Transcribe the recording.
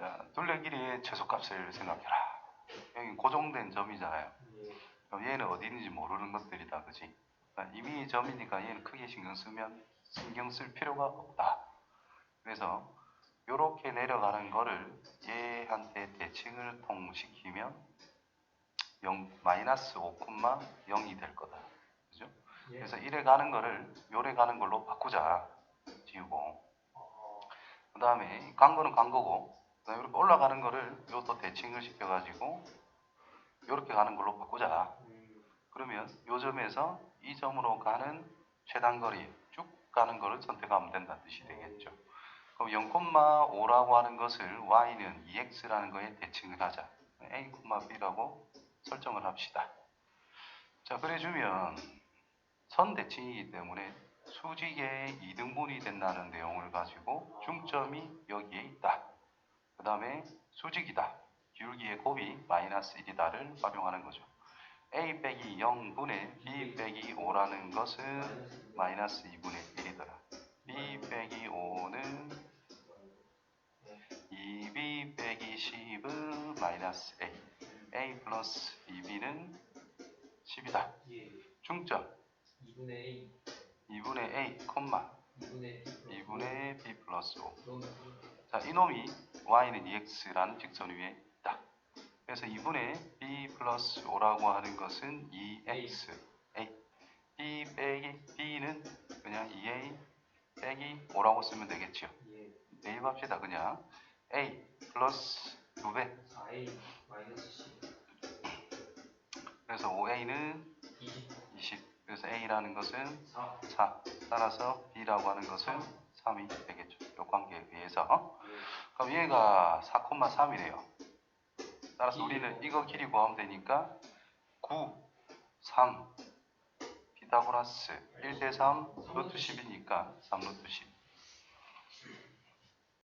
자, 둘레 길이의 최소값을 생각해라. 여기 고정된 점이잖아요. 예. 얘는 어디 있는지 모르는 것들이다, 그지? 그러니까 이미 점이니까 얘는 크게 신경 쓰면 신경 쓸 필요가 없다. 그래서 이렇게 내려가는 거를 얘한테 대칭을 통시키면 0, 마이너스 5,0이 될 거다. 그죠? 예. 그래서 이래 가는 거를 요래 가는 걸로 바꾸자. 지우고. 어, 그 다음에 간 거는 간 거고, 그다음에 이렇게 올라가는 거를 요또 대칭을 시켜가지고 요렇게 가는 걸로 바꾸자. 음, 그러면 요 점에서 이 점으로 가는 최단거리 쭉 가는 거를 선택하면 된다는 뜻이 되겠죠. 그럼 0,5라고 하는 것을 y는 2x라는 거에 대칭을 하자. a, b라고 설정을 합시다. 자, 그래주면 선 대칭이기 때문에 수직의 이등분이 된다는 내용을 가지고 중점이 여기에. 그 다음에 수직이다. 기울기의 곱이 마이너스 1이다를 활용하는 거죠. a 빼기 0분의 b 빼기 5라는 것은 마이너스 2분의 1이더라. b 빼기 5는 2b 빼기 10은 마이너스 a. a 플러스 2b는 10이다. 예. 중점 2분의 A, 2분의 a, 콤마 2분의 2분의 b 플러스 5. 너무 자, 이놈이 y는 2x라는 직선 위에 있다. 그래서 2분의 b 플러스 5라고 하는 것은 2x, a. b 빼기 b는 그냥 2a 빼기 5라고 쓰면 되겠죠. 예. 대입합시다, 그냥. a 플러스 2배. 4A 마이너스 10, 그래서 5a는 20, 20. 그래서 a라는 것은 4. 4. 따라서 b라고 하는 것은 3 이 되겠죠. 이 관계에 의해서. 예. 그럼 얘가 4,3이래요. 따라서 길이 우리는 뭐? 이거 길이 구하면 되니까 9, 3, 피타고라스 1 대 3, 루트 10이니까 3 루트 10.